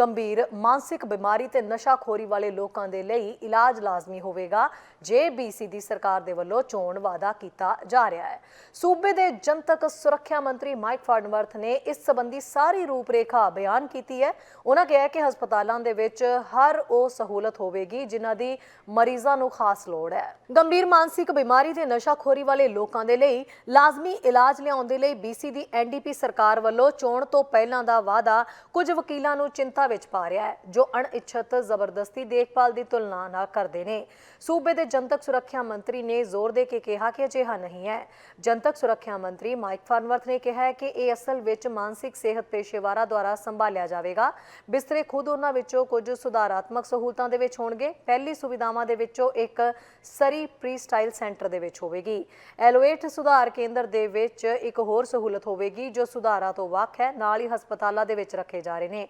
ਗੰਭੀਰ ਮਾਨਸਿਕ ਬਿਮਾਰੀ ਤੇ ਨਸ਼ਾਖੋਰੀ ਵਾਲੇ ਲੋਕਾਂ ਦੇ ਲਈ ਇਲਾਜ ਲਾਜ਼ਮੀ ਹੋਵੇਗਾ। ਜੇ ਦੀ ਸਰਕਾਰ ਦੇ ਵੱਲੋਂ ਚੋਣ ਵਾਅਦਾ ਕੀਤਾ ਜਾ ਰਿਹਾ ਹੈ। ਸੂਬੇ ਦੇ ਜਨਤਕ ਸੁਰੱਖਿਆ ਮੰਤਰੀ ਮਾਈਕ ਫਾਰਨਵਰਥ ਨੇ ਇਸ ਸੰਬੰਧੀ ਸਾਰੀ ਰੂਪਰੇਖਾ ਬਿਆਨ ਕੀਤੀ ਹੈ। ਉਹਨਾਂ ਕਿਹਾ ਕਿ ਹਸਪਤਾਲਾਂ ਦੇ ਵਿੱਚ ਹਰ ਉਹ ਸਹੂਲਤ ਹੋਵੇਗੀ ਜਿਨ੍ਹਾਂ ਦੀ ਮਰੀਜ਼ਾਂ ਨੂੰ ਖਾਸ ਲੋੜ ਹੈ। ਗੰਭੀਰ ਮਾਨਸਿਕ ਬਿਮਾਰੀ ਤੇ ਨਸ਼ਾਖੋਰੀ ਵਾਲੇ ਲੋਕਾਂ ਦੇ ਲਈ ਲਾਜ਼ਮੀ ਇਲਾਜ ਲਿਆਉਣ ਦੇ ਲਈ ਬੀਸੀ ਦੀ ਐਨਡੀਪੀ ਸਰਕਾਰ ਵੱਲੋਂ ਚੋਣ ਤੋਂ ਪਹਿਲਾਂ ਦਾ ਵਾਅਦਾ ਕੁਝ ਵਕੀਲਾਂ ਨੂੰ ਚਿੰਤਾ ਵਿੱਚ ਪਾ ਰਿਹਾ ਹੈ, ਜੋ ਅਣਇੱਛਤ ਜ਼ਬਰਦਸਤੀ ਦੇਖਭਾਲ ਦੀ ਤੁਲਨਾ ਨਾ ਕਰਦੇ ਨੇ। ਸੂਬੇ ਦੇ ਜਨਤਕ ਸੁਰੱਖਿਆ ਮੰਤਰੀ ਨੇ ਜ਼ੋਰ ਦੇ ਕੇ ਕਿਹਾ ਕਿ ਅਜਿਹਾ ਨਹੀਂ ਹੈ। ਜਨਤਕ ਸੁਰੱਖਿਆ ਮੰਤਰੀ ਮਾਈਕ ਫਾਰਨਵਰਥ ਨੇ ਕਿਹਾ ਹੈ ਕਿ ਇਹ ਅਸਲ ਵਿੱਚ ਮਾਨਸਿਕ ਸਿਹਤ ਪੇਸ਼ੇਵਾਰਾਂ ਦੁਆਰਾ ਸੰਭਾਲਿਆ ਜਾਵੇਗਾ। ਬਿਸਤਰੇ ਖੁਦ ਉਹਨਾਂ ਵਿੱਚੋਂ ਕੁਝ ਸੁਧਾਰਾਤਮਕ ਸਹੂਲਤਾਂ ਦੇ ਵਿੱਚ ਹੋਣਗੇ। ਪਹਿਲੀ ਸੁਵਿਧਾਵਾਂ ਦੇ ਵਿੱਚੋਂ ਇੱਕ ਸਰੀ ਪ੍ਰੀ ਸਟਾਈਲ ਸੈਂਟਰ ਦੇ ਵਿੱਚ ਹੋਵੇਗੀ। ਐਲੋਏਟ ਸੁਧਾਰ ਕੇਂਦਰ ਦੇ ਵਿੱਚ ਇੱਕ ਹੋਰ ਸਹੂਲਤ ਹੋਵੇਗੀ, ਜੋ ਸੁਧਾਰਾਂ ਤੋਂ ਵੱਖ ਹੈ। ਨਾਲ ਹੀ ਹਸਪਤਾਲਾਂ ਦੇ ਵਿੱਚ ਰੱਖੇ ਜਾ ਰਹੇ ਨੇ।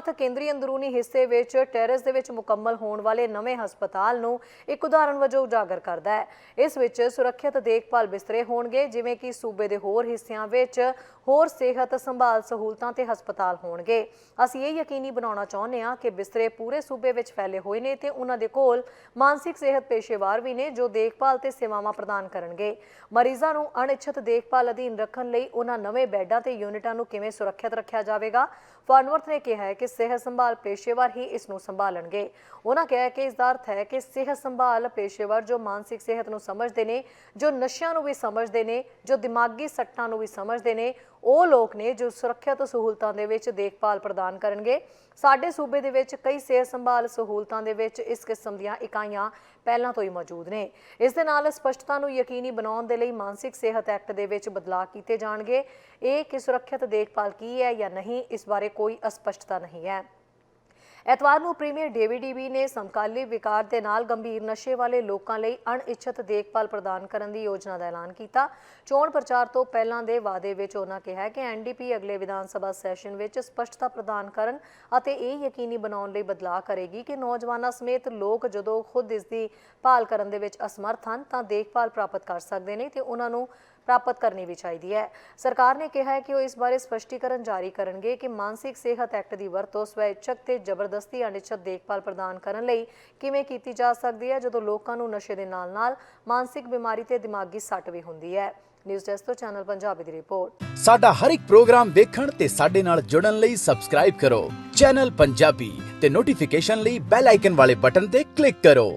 ਫਾਰਨਵਰਥ ਕੇਂਦਰੀ ਅੰਦਰੂਨੀ ਹਿੱਸੇ ਵਿੱਚ ਟੈਰੇਸ ਦੇ ਵਿੱਚ ਮੁਕੰਮਲ ਹੋਣ ਵਾਲੇ ਨਵੇਂ ਹਸਪਤਾਲ ਨੂੰ ਇੱਕ ਉਦਾਹਰਣ ਵਜੋਂ ਉਜਾਗਰ ਕਰਦਾ ਹੈ। ਇਸ ਵਿੱਚ ਸੁਰੱਖਿਅਤ ਦੇਖਭਾਲ ਬਿਸਤਰੇ ਹੋਣਗੇ, ਜਿਵੇਂ ਕਿ ਸੂਬੇ ਦੇ ਹੋਰ ਹਿੱਸਿਆਂ ਵਿੱਚ ਹੋਰ ਸਿਹਤ ਸੰਭਾਲ ਸਹੂਲਤਾਂ ਤੇ ਹਸਪਤਾਲ ਹੋਣਗੇ। ਅਸੀਂ ਇਹ ਯਕੀਨੀ ਬਣਾਉਣਾ ਚਾਹੁੰਦੇ ਹਾਂ ਕਿ ਬਿਸਤਰੇ ਪੂਰੇ ਸੂਬੇ ਵਿੱਚ ਫੈਲੇ ਹੋਏ ਨੇ ਤੇ ਉਹਨਾਂ ਦੇ ਕੋਲ ਮਾਨਸਿਕ ਸਿਹਤ ਪੇਸ਼ੇਵਾਰ ਵੀ ਨੇ ਜੋ ਦੇਖਭਾਲ ਤੇ ਸੇਵਾਵਾਂ ਪ੍ਰਦਾਨ ਕਰਨਗੇ। ਮਰੀਜ਼ਾਂ ਨੂੰ ਅਣਇੱਛਤ ਦੇਖਭਾਲ ਅਧੀਨ ਰੱਖਣ ਲਈ ਉਹਨਾਂ ਨਵੇਂ ਬੈੱਡਾਂ ਤੇ ਯੂਨਿਟਾਂ ਨੂੰ ਕਿਵੇਂ ਸੁਰੱਖਿਅਤ ਰੱਖਿਆ ਜਾਵੇਗਾ? ਫਾਰਨਵਰਥ ਨੇ ਕਿਹਾ ਹੈ ਕਿ ਸਿਹਤ ਸੰਭਾਲ ਪੇਸ਼ੇਵਰ ਹੀ ਇਸ ਨੂੰ ਸੰਭਾਲਣਗੇ। ਉਹਨਾਂ ਕਿਹਾ ਕਿ ਇਸ ਦਾ ਅਰਥ ਹੈ ਕਿ ਸਿਹਤ ਸੰਭਾਲ ਪੇਸ਼ੇਵਰ ਜੋ ਮਾਨਸਿਕ ਸਿਹਤ ਨੂੰ ਸਮਝਦੇ ਨੇ, ਜੋ ਨਸ਼ਿਆਂ ਨੂੰ ਵੀ ਸਮਝਦੇ ਨੇ, ਜੋ ਦਿਮਾਗੀ ਸੱਟਾਂ ਨੂੰ ਵੀ ਸਮਝਦੇ ਨੇ ਉਹ ਲੋਕ ਨੇ ਜੋ ਸੁਰੱਖਿਅਤ ਸਹੂਲਤਾਂ ਦੇ ਵਿੱਚ ਦੇਖਭਾਲ ਪ੍ਰਦਾਨ ਕਰਨਗੇ। ਸਾਡੇ ਸੂਬੇ ਦੇ ਵਿੱਚ ਕਈ ਸਿਹਤ ਸੰਭਾਲ ਸਹੂਲਤਾਂ ਦੇ ਵਿੱਚ ਇਸ ਕਿਸਮ ਦੀਆਂ ਇਕਾਈਆਂ ਪਹਿਲਾਂ ਤੋਂ ਹੀ ਮੌਜੂਦ ਨੇ। ਇਸ ਦੇ ਨਾਲ ਸਪਸ਼ਟਤਾ ਨੂੰ ਯਕੀਨੀ ਬਣਾਉਣ ਦੇ ਲਈ ਮਾਨਸਿਕ ਸਿਹਤ ਐਕਟ ਦੇ ਵਿੱਚ ਬਦਲਾਅ ਕੀਤੇ ਜਾਣਗੇ। ਇਹ ਕਿ ਸੁਰੱਖਿਅਤ ਦੇਖਭਾਲ ਕੀ ਹੈ ਜਾਂ ਨਹੀਂ, ਇਸ ਬਾਰੇ ਕੋਈ ਅਸਪਸ਼ਟਤਾ ਨਹੀਂ ਹੈ। ਐਤਵਾਰ ਨੂੰ ਪ੍ਰੀਮੀਅਰ ਡੇਵਿਡ ਨੇ ਸਮਕਾਲੀ ਵਿਕਾਰ ਦੇ ਨਾਲ ਗੰਭੀਰ ਨਸ਼ੇ ਵਾਲੇ ਲੋਕਾਂ ਲਈ ਅਣਇੱਛਤ ਦੇਖਭਾਲ ਪ੍ਰਦਾਨ ਕਰਨ ਦੀ ਯੋਜਨਾ ਦਾ ਐਲਾਨ ਕੀਤਾ। ਚੋਣ ਪ੍ਰਚਾਰ ਤੋਂ ਪਹਿਲਾਂ ਦੇ ਵਾਅਦੇ ਵਿੱਚ ਉਹਨਾਂ ਕਿਹਾ ਕਿ ਐਨਡੀਪੀ ਅਗਲੇ ਵਿਧਾਨ ਸਭਾ ਸੈਸ਼ਨ ਵਿੱਚ ਸਪਸ਼ਟਤਾ ਪ੍ਰਦਾਨ ਕਰਨ ਅਤੇ ਇਹ ਯਕੀਨੀ ਬਣਾਉਣ ਲਈ ਬਦਲਾਅ ਕਰੇਗੀ ਕਿ ਨੌਜਵਾਨਾਂ ਸਮੇਤ ਲੋਕ ਜਦੋਂ ਖੁਦ ਇਸ ਦੀ ਭਾਲ ਕਰਨ ਦੇ ਵਿੱਚ ਅਸਮਰਥ ਹਨ ਤਾਂ ਦੇਖਭਾਲ ਪ੍ਰਾਪਤ ਕਰ ਸਕਦੇ ਨੇ ਤੇ ਉਹਨਾਂ ਨੂੰ ਪ੍ਰਾਪਤ ਕਰਨੀ ਵੀ ਚਾਹੀਦੀ ਹੈ। ਸਰਕਾਰ ਨੇ ਕਿਹਾ ਹੈ ਕਿ ਉਹ ਇਸ ਬਾਰੇ ਸਪਸ਼ਟੀਕਰਨ ਜਾਰੀ ਕਰਨਗੇ ਕਿ ਮਾਨਸਿਕ ਸਿਹਤ ਐਕਟ ਦੀ ਵਰਤੋਂ ਸਵੈਇੱਛਕ ਤੇ ਜ਼ਬਰਦਸਤੀ ਅਨਿਸ਼ਚਿਤ ਦੇਖਭਾਲ ਪ੍ਰਦਾਨ ਕਰਨ ਲਈ ਕਿਵੇਂ ਕੀਤੀ ਜਾ ਸਕਦੀ ਹੈ, ਜਦੋਂ ਲੋਕਾਂ ਨੂੰ ਨਸ਼ੇ ਦੇ ਨਾਲ-ਨਾਲ ਮਾਨਸਿਕ ਬਿਮਾਰੀ ਤੇ ਦਿਮਾਗੀ ਸੱਟ ਵੀ ਹੁੰਦੀ ਹੈ। ਨਿਊਜ਼ ਡੈਸਕ ਤੋਂ ਚੈਨਲ ਪੰਜਾਬੀ ਦੀ ਰਿਪੋਰਟ। ਸਾਡਾ ਹਰ ਇੱਕ ਪ੍ਰੋਗਰਾਮ ਦੇਖਣ ਤੇ ਸਾਡੇ ਨਾਲ ਜੁੜਨ ਲਈ ਸਬਸਕ੍ਰਾਈਬ ਕਰੋ। ਚੈਨਲ ਪੰਜਾਬੀ ਤੇ ਨੋਟੀਫਿਕੇਸ਼ਨ ਲਈ ਬੈਲ ਆਈਕਨ ਵਾਲੇ ਬਟਨ ਤੇ ਕਲਿੱਕ ਕਰੋ।